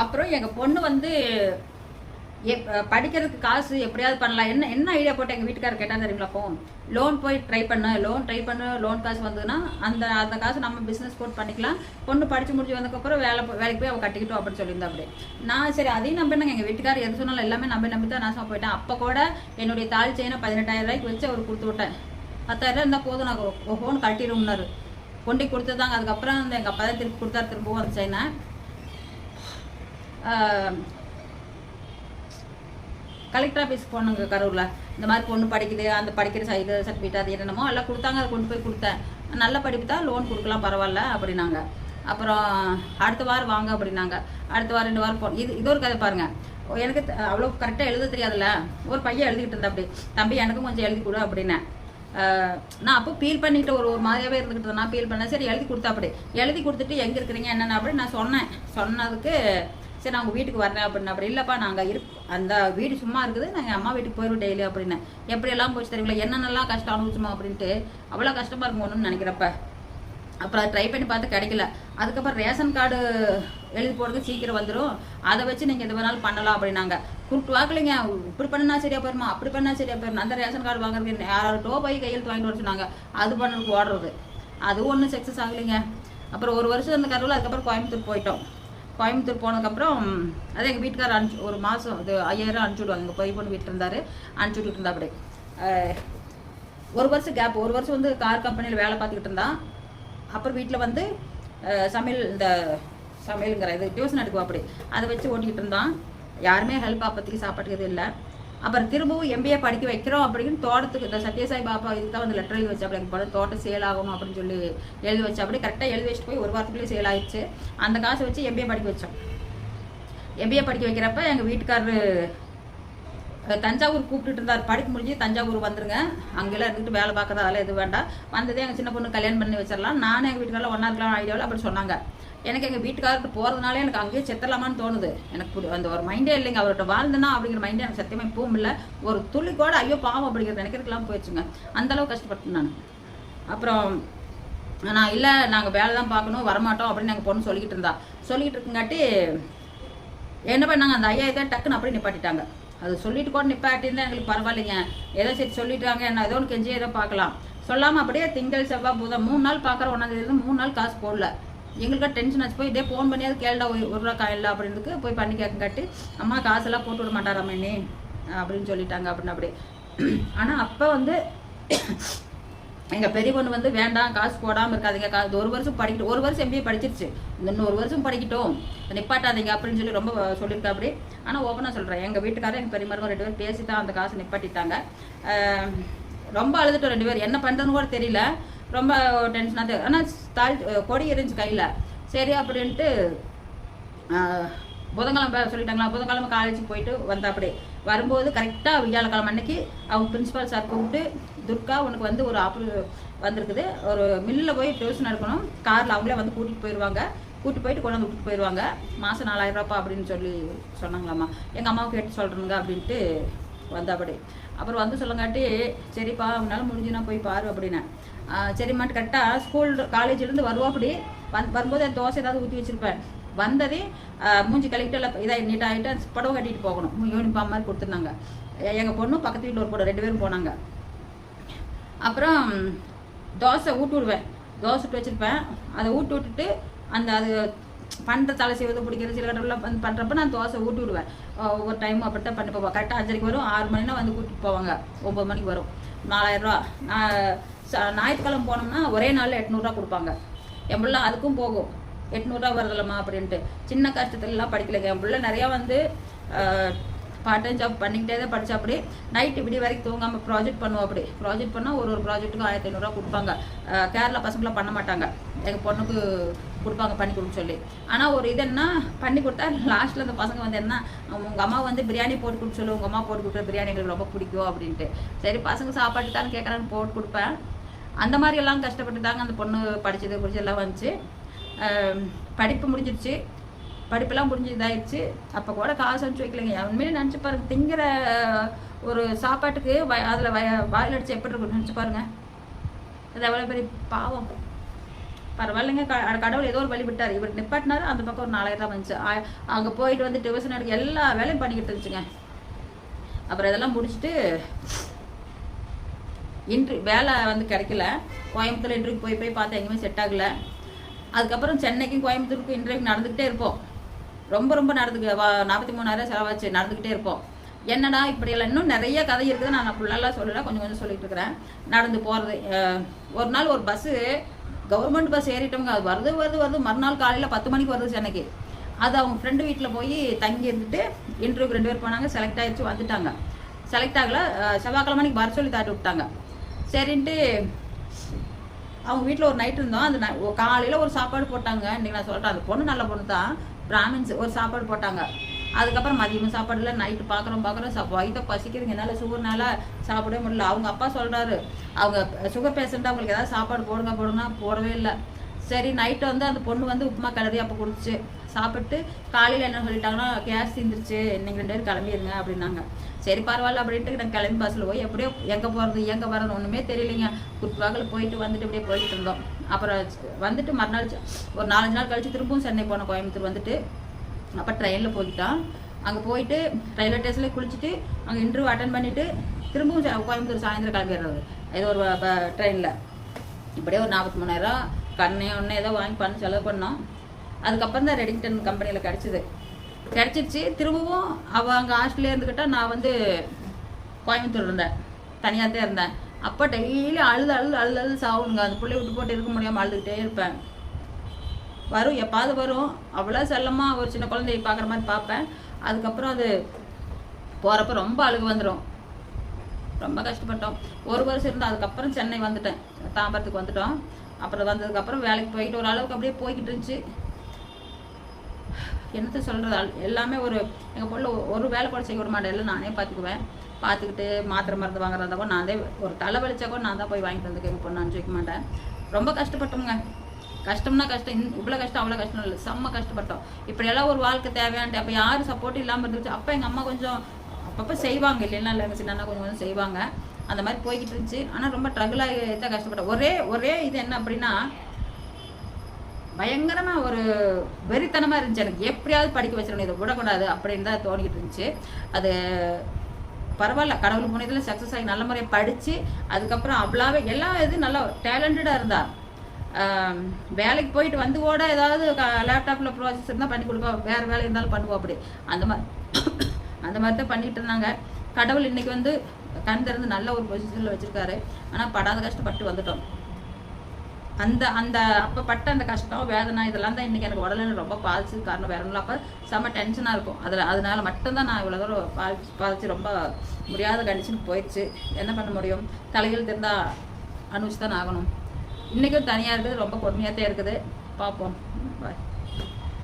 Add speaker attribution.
Speaker 1: அப்புறம் எங்கள் பொண்ணு வந்து எப் படிக்கிறதுக்கு காசு எப்படியாவது பண்ணலாம். என்ன என்ன ஐடியா போட்டு எங்கள் வீட்டுக்காரர் கேட்டால் தெரியுங்களா அப்போ? லோன் போய் ட்ரை பண்ணு லோன் ட்ரை பண்ணு லோன் காசு வந்ததுன்னா அந்த அந்த காசு நம்ம பிஸ்னஸ் போட்டு பண்ணிக்கலாம். பொண்ணு படித்து முடிச்சு வந்ததுக்கப்புறம் வேலை வேலைக்கு போய் அவள் கட்டிக்கிட்டோம் அப்படின்னு சொல்லியிருந்தா அப்படி நான் சரி அதையும் நம்பினாங்க எங்கள் வீட்டுக்காரர் எது சொன்னாலும் எல்லாமே நம்பி நம்பி தான் நாசமாக போயிட்டேன். அப்போ கூட என்னுடைய தாலி செயினை பதினெட்டாயிரம் ரூபாய்க்கு வச்சு அவர் கொடுத்து விட்டேன். பத்தாயிரம் இருந்தால் போதும் நான் ஃபோன் கட்டிடும்னாரு கொண்டு கொடுத்ததாங்க அதுக்கப்புறம் அந்த எங்கள் அப்பா தான் திருப்பி கொடுத்தாரு திரும்பவும் அந்த செயினை. கலெக்டர் ஆஃபீஸ் போனோங்க கரூரில். இந்த மாதிரி பொண்ணு படிக்குது அந்த படிக்கிற சைடு சர்டிஃபிகேட் அது என்னென்னமோ எல்லாம் கொடுத்தாங்க அதை கொண்டு போய் கொடுத்தேன். நல்ல படிப்பு தான் லோன் கொடுக்கலாம் பரவாயில்ல அப்படின்னாங்க. அப்புறம் அடுத்த வாரம் வாங்க அப்படின்னாங்க. அடுத்த வாரம் ரெண்டு வாரம் போ இது இது ஒரு கதை பாருங்கள் எனக்கு அவ்வளோ கரெக்டாக எழுத தெரியாதுல்ல. ஒரு பையன் எழுதிக்கிட்டு இருந்தா அப்படி தம்பி எனக்கும் கொஞ்சம் எழுதி கொடு அப்படின்னேன். நான் அப்போ ஃபீல் பண்ணிட்டு ஒரு ஒரு மாதிரியாவே இருந்துக்கிட்டு நான் ஃபீல் பண்ணேன். சரி எழுதி கொடுத்தா அப்படி. எழுதி கொடுத்துட்டு எங்கே இருக்கிறீங்க? என்னென்ன? அப்படி நான் சொன்னேன். சொன்னதுக்கு சரி நான் உங்கள் வீட்டுக்கு வரேன் அப்படின்னு. அப்படி இல்லைப்பா நாங்கள் இரு அந்த வீடு சும்மா இருக்குது நாங்கள் அம்மா வீட்டுக்கு போயிடுவோம் டெய்லி அப்படின்னு. எப்படியெல்லாம் போச்சு தெரியல என்னென்னலாம் கஷ்டம் அனுபவிச்சுமா அப்படின்ட்டு அவ்வளோ கஷ்டமாக இருக்கும் ஒன்றுன்னு நினைக்கிறப்ப. அப்புறம் ட்ரை பண்ணி பார்த்து கிடைக்கல. அதுக்கப்புறம் ரேஷன் கார்டு எழுதி போடுறது சீக்கிரம் வந்துடும் அதை வச்சு நீங்கள் எது வேணாலும் பண்ணலாம் அப்படின்னாங்க. கூப்பிட்டு வாக்கலைங்க. இப்படி பண்ணா சரியா போயிருமா? அப்படி பண்ணா சரியா போயிரும்? அந்த ரேஷன் கார்டு வாங்குறதுக்கு யாரோ போய் கையெழுத்து வாங்கிட்டு வர சொன்னாங்க. அது பண்ணுறதுக்கு ஓடுறது. அதுவும் ஒன்றும் சக்ஸஸ் ஆகலைங்க. அப்புறம் ஒரு வருஷம் இருந்த கருவில் அதுக்கப்புறம் கோயம்புத்தூர் போயிட்டோம். கோயம்புத்தூர் போனதுக்கப்புறம் அதே எங்கள் வீட்டுக்காரர் அனுப்பிச்சு ஒரு மாதம் அது ஐயாயிரம் அனுப்பிச்சி விடுவாங்க. எங்கள் பொய் பொண்ணு வீட்டில் இருந்தார். அனுப்பிச்சி விட்டுட்டு இருந்தா அப்படி ஒரு வருஷம் கேப் ஒரு வருஷம் வந்து கார் கம்பெனியில் வேலை பார்த்துக்கிட்டு இருந்தான் அப்புறம் வீட்டில் வந்து சமையல் இந்த சமையலுங்கிற இது டியூஷன் எடுக்குவா அப்படி அதை வச்சு ஓட்டிக்கிட்டு இருந்தான். யாருமே ஹெல்ப் அப்போதைக்கு சாப்பாட்டுக்கு இது இல்லை. அப்புறம் திரும்பவும் எம்பிஏ படிக்க வைக்கிறோம் அப்படின்னு தோட்டத்துக்கு இந்த சத்யசாய் பாபா இதுக்கு தான் வந்து லெட்டர் எழுதி வச்சு அப்படி படம் தோட்டம் சேல் ஆகணும் அப்படின்னு சொல்லி எழுதி வச்சு அப்படி கரெக்டாக எழுதி வச்சுட்டு போய் ஒரு வாரத்துக்குள்ளே சேல் ஆயிடுச்சு. அந்த காசை வச்சு எம்பிஏ படிக்க வச்சோம். எம்பிஏ படிக்க வைக்கிறப்ப எங்கள் வீட்டுக்காரரு தஞ்சாவூர் கூப்பிட்டுட்டு இருந்தார். படிப்பு முடிஞ்சு தஞ்சாவூர் வந்துருங்க. அங்கெல்லாம் இருந்துட்டு வேலை பார்க்கறது அதெல்லாம் எதுவும் வேண்டாம். வந்ததே எங்கள் சின்ன பொண்ணு கல்யாணம் பண்ணி வச்சிடலாம். நானும் எங்கள் வீட்டுக்காரில் ஒன்றா இருக்கலாம் ஐடியாவில் அப்படி சொன்னாங்க. எனக்கு எங்கள் வீட்டுக்காரர்கிட்ட போகிறதுனால எனக்கு அங்கேயே செத்தலாமான்னு தோணுது. எனக்கு அந்த ஒரு மைண்டே இல்லைங்க. அவர்கிட்ட வாழ்ந்தனா அப்படிங்கிற மைண்டே எனக்கு சத்தியமாக இப்பவும் இல்லை. ஒரு துளி கூட ஐயோ பாவம் அப்படிங்கிறது நினைக்கிறதுக்கெல்லாம் போயிடுச்சுங்க. அந்தளவு கஷ்டப்பட்டேன் நான். அப்புறம் நான் இல்லை நாங்கள் வேலை தான் பார்க்கணும் வரமாட்டோம் அப்படின்னு எங்கள் பொண்ணு சொல்லிக்கிட்டு இருந்தா. சொல்லிக்கிட்டு இருக்குங்காட்டி என்ன பண்ணாங்க அந்த ஐயா இதை டக்குன்னு அப்படியே நிப்பாட்டிட்டாங்க. அது சொல்லிட்டு கூட நிப்பாட்டியிருந்தா எங்களுக்கு பரவாயில்லைங்க. ஏதோ சரி சொல்லிட்டாங்க என்ன ஏதோ ஒன்று கெஞ்சி ஏதோ பார்க்கலாம். சொல்லாமல் அப்படியே திங்கள் செவ்வாய் புதன் மூணு நாள் பார்க்குற ஒன்றாந்தேதியிலேருந்து மூணு நாள் காசு போடல. எங்களுக்கு டென்ஷன் ஆச்சு. போய் இதே ஃபோன் பண்ணியாவது கேள்டா ஒரு ஒரு ரூபா காயில்ல அப்படின்றதுக்கு போய் பண்ணி கேட்கங்காட்டி அம்மா காசெல்லாம் போட்டு விட மாட்டாராமே அப்படின்னு சொல்லிட்டாங்க அப்படின்னு அப்படி ஆனால் அப்போ வந்து எங்கள் பெரிய பொண்ணு வந்து வேண்டாம் காசு போடாமல் இருக்காதீங்க. கா ஒரு வருஷம் படிக்கட்டும் ஒரு வருஷம் எம்பிஏ படிச்சிருச்சு. இன்னும் ஒரு வருஷம் படிக்கட்டும். நிப்பாட்டாதீங்க அப்படின்னு சொல்லி ரொம்ப சொல்லியிருக்கா அப்படி ஆனால் ஓப்பனாக சொல்கிறேன் எங்கள் வீட்டுக்காரர் எங்கள் பெரிய ரெண்டு பேரும் பேசி தான் அந்த காசை நிப்பாட்டிட்டாங்க. ரொம்ப அழுதுட்டோம் ரெண்டு பேரும். என்ன பண்ணுறதுன்னு கூட தெரியல. ரொம்ப டென்ஷனாக ஆனால் தாழ் கொடி எரிஞ்சு கையில். சரி அப்படின்ட்டு புதன்கிழமை சொல்லிட்டாங்களா? புதன்கிழமை காலேஜுக்கு போயிட்டு வந்தா அப்படி வரும்போது கரெக்டாக வியாழக்கிழமை அன்னைக்கு அவங்க பிரின்ஸிபால் சார் கூப்பிட்டு துர்கா உனக்கு வந்து ஒரு ஆப்பு வந்திருக்குது. ஒரு மில்லில் போய் டியூஷன் எடுக்கணும். காரில் அவங்களே வந்து கூட்டிகிட்டு போயிடுவாங்க கூட்டி போயிட்டு கொண்டு வந்து விட்டுட்டு போயிடுவாங்க மாதம் நாலாயிரம் ரூபாப்பா அப்படின்னு சொல்லி சொன்னாங்களாம்மா. எங்கள் அம்மாவுக்கு கேட்டு சொல்கிறேங்க அப்படின்ட்டு வந்தாப்படி. அப்புறம் வந்து சொல்லங்காட்டி சரிப்பா உன்னால முடிஞ்சுனா போய் பாரு அப்படின்னேன் ஆஹ் சரிம்மாட்டு கரெக்டாக ஸ்கூல் காலேஜ்லேருந்து வருவோம் அப்படி. வந் வரும்போது அந்த தோசை ஏதாவது ஊற்றி வச்சிருப்பேன். வந்ததே மூஞ்சி கழிக்கிட்டு இல்லை இதாக நீட்டாகிட்டு புடவை கட்டிட்டு போகணும். யூனிஃபார்ம் மாதிரி கொடுத்துருந்தாங்க. எங்கள் பொண்ணும் பக்கத்து வீட்டில் ஒரு பொண்ணு ரெண்டு பேரும் போனாங்க. அப்புறம் தோசை ஊட்டு விடுவேன் தோசை விட்டு வச்சுருப்பேன். அதை ஊட்டி விட்டுட்டு அந்த அது பண்ணுற தலை செய்வது பிடிக்கிற சில கட்டலாம் வந்து பண்ணுறப்ப நான் தோசை ஊட்டி விடுவேன். ஒவ்வொரு டைமும் அப்படித்தான் பண்ணி போவேன். கரெக்டாக அஞ்சரைக்கு வரும் ஆறு மணினா வந்து கூட்டிட்டு போவாங்க. ஒம்பது மணிக்கு வரும். நாலாயிரரூவா. நான் ஞாயிற்றுக்கிழமை போனோம்னா ஒரே நாளில் எட்நூறுரூவா கொடுப்பாங்க. என் பிள்ளை அதுக்கும் போகும். எட்நூறுரூவா வருதில்லம்மா அப்படின்ட்டு. சின்ன கஷ்டத்துலலாம் படிக்கலைங்க. என் பிள்ளை நிறையா வந்து பார்ட் டைம் ஜாப் பண்ணிக்கிட்டே தான் படித்தா அப்படியே நைட்டு இப்படி வரைக்கும் தூங்காமல் ப்ராஜெக்ட் பண்ணுவோம் அப்படி ப்ராஜெக்ட் பண்ணால் ஒரு ஒரு ப்ராஜெக்ட்டுக்கு ஆயிரத்தி ஐநூறுரூவா கொடுப்பாங்க. கேரளா பசங்களாம் பண்ண மாட்டாங்க. எங்கள் பொண்ணுக்கு கொடுப்பாங்க பண்ணி கொடுக்க சொல்லி. ஆனால் ஒரு இது என்ன பண்ணி கொடுத்தா லாஸ்ட்டில் அந்த பசங்க வந்து என்ன உங்கள் அம்மா வந்து பிரியாணி போட்டு கொடுக்க சொல்லு. உங்கள் அம்மா போட்டு கொடுக்குற பிரியாணி எங்களுக்கு ரொம்ப பிடிக்கும் அப்படின்ட்டு. சரி பசங்க சாப்பாட்டு தான் கேட்குறான்னு போட்டு கொடுப்பேன். அந்த மாதிரி எல்லாம் கஷ்டப்பட்டு தாங்க அந்த பொண்ணு படித்தது பிடிச்சது எல்லாம் வந்துச்சு. படிப்பு முடிஞ்சிடுச்சு படிப்பெல்லாம் முடிஞ்சு இதாயிடுச்சு. அப்போ கூட காசு அனுப்பிச்சு வைக்கலைங்க. உண்மையிலே நினச்சி பாருங்க. திங்கிற ஒரு சாப்பாட்டுக்கு வய அதில் வய வாயில் அடித்து எப்படி இருக்கும் நினச்சி பாருங்க. அது எவ்வளோ பெரிய பாவம். பரவாயில்லைங்க. க- கடவுள் ஏதோ ஒரு வழி விட்டார். இவர் நிப்பாட்டினாரு அந்த பக்கம் ஒரு நாலாயிரம் வந்துச்சு. அங்கே போயிட்டு வந்து டிவிஷன் எடுக்க எல்லா வேலையும் பண்ணிக்கிட்டு இருந்துச்சுங்க. அப்புறம் இதெல்லாம் முடிச்சுட்டு இன்ட்ரி வேலை வந்து கிடைக்கல. கோயம்புத்தூர் இன்டர்வியூ போய் போய் பார்த்தா எங்கேயுமே செட் ஆகலை. அதுக்கப்புறம் சென்னைக்கும் கோயம்புத்தூருக்கும் இன்டர்வியூ நடந்துக்கிட்டே இருப்போம். ரொம்ப ரொம்ப நடந்துக்கு வா- நாற்பத்தி மூணாயிரம் செலவாச்சு நடந்துக்கிட்டே இருப்போம். என்னடா இப்படியெல்லாம் இன்னும் நிறைய கதை இருக்குது. நான் ஃபுல்லாலாம் சொல்லல கொஞ்சம் கொஞ்சம் சொல்லிட்டு இருக்கிறேன். நடந்து போகிறது ஒரு நாள் ஒரு பஸ்ஸு கவர்மெண்ட் பஸ் ஏறிட்டவங்க அது வருது வருது வருது. மறுநாள் காலையில் பத்து மணிக்கு வருது சென்னைக்கு. அது அவங்க ஃப்ரெண்டு வீட்டில் போய் தங்கி இருந்துட்டு இன்டர்வியூக்கு ரெண்டு பேர் போனாங்க செலக்ட் ஆகிடுச்சு வந்துட்டாங்க. செலக்ட் ஆகல செவ்வாய்க்கிழமைக்கு செவ்வாய்க்கிழமை வர சொல்லி தாட்டி விட்டாங்க. சரின்ட்டு அவங்க வீட்டில் ஒரு நைட் இருந்தோம். அந்த காலையில் ஒரு சாப்பாடு போட்டாங்க. இன்றைக்கி நான் சொல்கிறேன் அந்த பொண்ணு நல்ல பொண்ணு தான் பிராமின்ஸ் ஒரு சாப்பாடு போட்டாங்க. அதுக்கப்புறம் மதியமும் சாப்பாடு இல்லை நைட்டு பார்க்குறோம் பார்க்குறோம் சாப் வயிற்ற பசிக்கிறீங்க என்னால் சுகர்னால சாப்பிடவே முடியல. அவங்க அப்பா சொல்கிறாரு அவங்க சுகர் பேஷண்ட்டாக அவங்களுக்கு ஏதாவது சாப்பாடு போடுங்க போடுங்கன்னா போடவே இல்லை. சரி நைட்டு வந்து அந்த பொண்ணு வந்து உப்புமா கிளறி அப்போ கொடுத்துச்சு சாப்பிட்டு காலையில் என்ன சொல்லிட்டாங்கன்னா கேஸ் தீந்துருச்சு. இன்னைக்கு ரெண்டு பேரும் கிளம்பிடுங்க அப்படின்னாங்க. சரி பரவாயில்ல அப்படின்ட்டு நான் கிளம்பி பஸ்ஸில் போய் எப்படியோ எங்கே போகிறது எங்கே வர்றது ஒன்றுமே தெரியலைங்க. குட்பாக்கில் போயிட்டு வந்துட்டு இப்படியே போயிட்டு இருந்தோம். அப்புறம் வந்துட்டு மறுநாள் ஒரு நாலஞ்சு நாள் கழிச்சு திரும்பவும் சென்னை போனோம் கோயம்புத்தூர் வந்துட்டு அப்போ ட்ரெயினில் போய்கிட்டான் அங்கே போயிட்டு ரயில்வே ஸ்டேஷனில் குளிச்சுட்டு அங்கே இன்டர்வியூ அட்டன் பண்ணிவிட்டு திரும்பவும் கோயம்புத்தூர் சாயந்தரம் கிளம்பிடுறது. ஏதோ ஒரு ட்ரெயினில் இப்படியே ஒரு நாற்பத்தி மூணாயிரம் கண்ணே ஒன்று ஏதோ வாங்கி பண்ணி செலவு பண்ணோம். அதுக்கப்புறம் தான் ரெடிங்டன் கம்பெனியில் கிடச்சிது. கிடச்சிருச்சு. திரும்பவும் அவள் அங்கே ஹாஸ்டல்லே இருந்துக்கிட்டால் நான் வந்து கோயம்புத்தூர் இருந்தேன். தனியாக தான் இருந்தேன். அப்போ டெய்லி அழுது அழுது அழுது அழுது சாவுங்க. அந்த பிள்ளைய விட்டு போட்டு இருக்க முடியாமல் அழுதுகிட்டே இருப்பேன். வரும் எப்பாவது வரும். அவ்வளோ செல்லமாக ஒரு சின்ன குழந்தைய பார்க்குற மாதிரி பார்ப்பேன். அதுக்கப்புறம் அது போகிறப்ப ரொம்ப அழுகு வந்துடும் ரொம்ப கஷ்டப்பட்டோம். ஒரு வருஷம் இருந்தோம். அதுக்கப்புறம் சென்னை வந்துட்டேன். தாம்பரத்துக்கு வந்துட்டோம். அப்புறம் வந்ததுக்கப்புறம் வேலைக்கு போயிட்டு ஒரு அளவுக்கு அப்படியே போய்கிட்டு இருந்துச்சு. என்னத்த சொல்கிறது எல்லாமே ஒரு எங்கள் பொண்ணு ஒரு வேலை கூட செய்ய விட மாட்டேன். நானே பார்த்துக்குவேன் பார்த்துக்கிட்டு மாத்திரை மருந்து வாங்குறதா கூட நான் ஒரு தலை வலிச்சா கூட நான் தான் போய் வாங்கிட்டு வந்து எங்கள் பொண்ணு அனுப்பிச்சு வைக்க மாட்டேன். ரொம்ப கஷ்டப்பட்டோங்க கஷ்டம்னா கஷ்டம். இவ்வளோ கஷ்டம் அவ்வளோ கஷ்டம் இல்லை. செம்ம கஷ்டப்பட்டோம். இப்படியெல்லாம் ஒரு வாழ்க்கை தேவையான்ட்டு அப்போ யாரும் சப்போர்ட் இல்லாமல் இருந்துச்சு அப்போ எங்கள் அம்மா கொஞ்சம் அப்பப்போ செய்வாங்க. இல்லைன்னா இல்லை சின்ன கொஞ்சம் கொஞ்சம் செய்வாங்க. அந்த மாதிரி போய்கிட்டு இருந்துச்சு. ஆனால் ரொம்ப ட்ரகிள் தான் கஷ்டப்பட்டேன் ஒரே ஒரே இது என்ன அப்படின்னா பயங்கரமா ஒரு வெறித்தனமா இருந்துச்சு. எனக்கு எப்படியாவது படிக்க வச்சிடணும் இதை விடக்கூடாது அப்படின்னு தான் தோணிக்கிட்டு இருந்துச்சு. அது பரவாயில்ல கடவுள் முனையத்தில் சக்ஸஸ் ஆகி நல்ல முறையை படித்து அதுக்கப்புறம் அவ்வளாவே எல்லா இதுவும் நல்லா டேலண்டடாக இருந்தா. வேலைக்கு போயிட்டு வந்து கூட ஏதாவது லேப்டாப்பில் ப்ராசஸ் இருந்தால் பண்ணி கொடுப்பா. வேறு வேலை இருந்தாலும் பண்ணுவோம் அப்படி. அந்த மாதிரி அந்த மாதிரி தான் பண்ணிட்டு இருந்தாங்க. கடவுள் இன்னைக்கு வந்து கண் திறந்து நல்ல ஒரு பொசிஷனில் வச்சுருக்காரு. ஆனால் படாத கஷ்டப்பட்டு வந்துட்டோம். அந்த அந்த அப்போ பட்ட அந்த கஷ்டம் வேதனை இதெல்லாம் தான் இன்றைக்கி எனக்கு உடல்நிலை ரொம்ப பாதிச்சது. காரணம் வேற ஒன்றும் அப்போ செம்ம டென்ஷனாக இருக்கும். அதில் அதனால மட்டும்தான் நான் இவ்வளோ தூரம் பாதிச்சு பாதிச்சு ரொம்ப முடியாத கண்டிஷனுக்கு போயிடுச்சு. என்ன பண்ண முடியும்? தலையில் இருந்தால் அனுபவிச்சு தான் ஆகணும். இன்றைக்கும் தனியாக இருக்குது ரொம்ப கொடுமையாக தான் இருக்குது. பார்ப்போம். பாய்